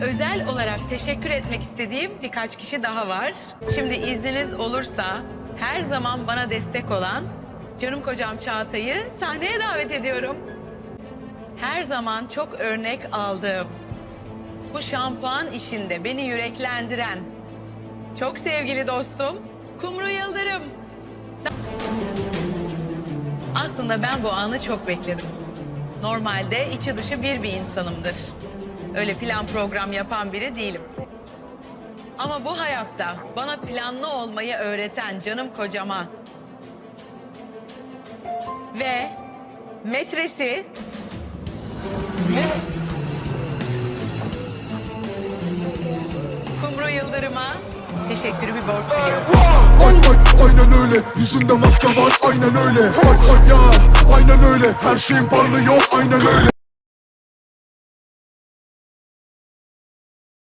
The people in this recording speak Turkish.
özel olarak teşekkür etmek istediğim birkaç kişi daha var. Şimdi izniniz olursa her zaman bana destek olan canım kocam Çağatay'ı sahneye davet ediyorum. Her zaman çok örnek aldığım, bu şampuan işinde beni yüreklendiren, çok sevgili dostum Kumru Yıldırım. Aslında ben bu anı çok bekledim. Normalde içi dışı bir bir insanımdır. Öyle plan program yapan biri değilim. Ama bu hayatta bana planlı olmayı öğreten canım kocama ve metresi Kumru Yıldırım'a teşekkürü bir borç biliyorum. Ay ay aynen öyle. Yüzünde maske var aynen öyle. Ay ay ya. Aynen öyle. Her şeyin parlıyor aynen öyle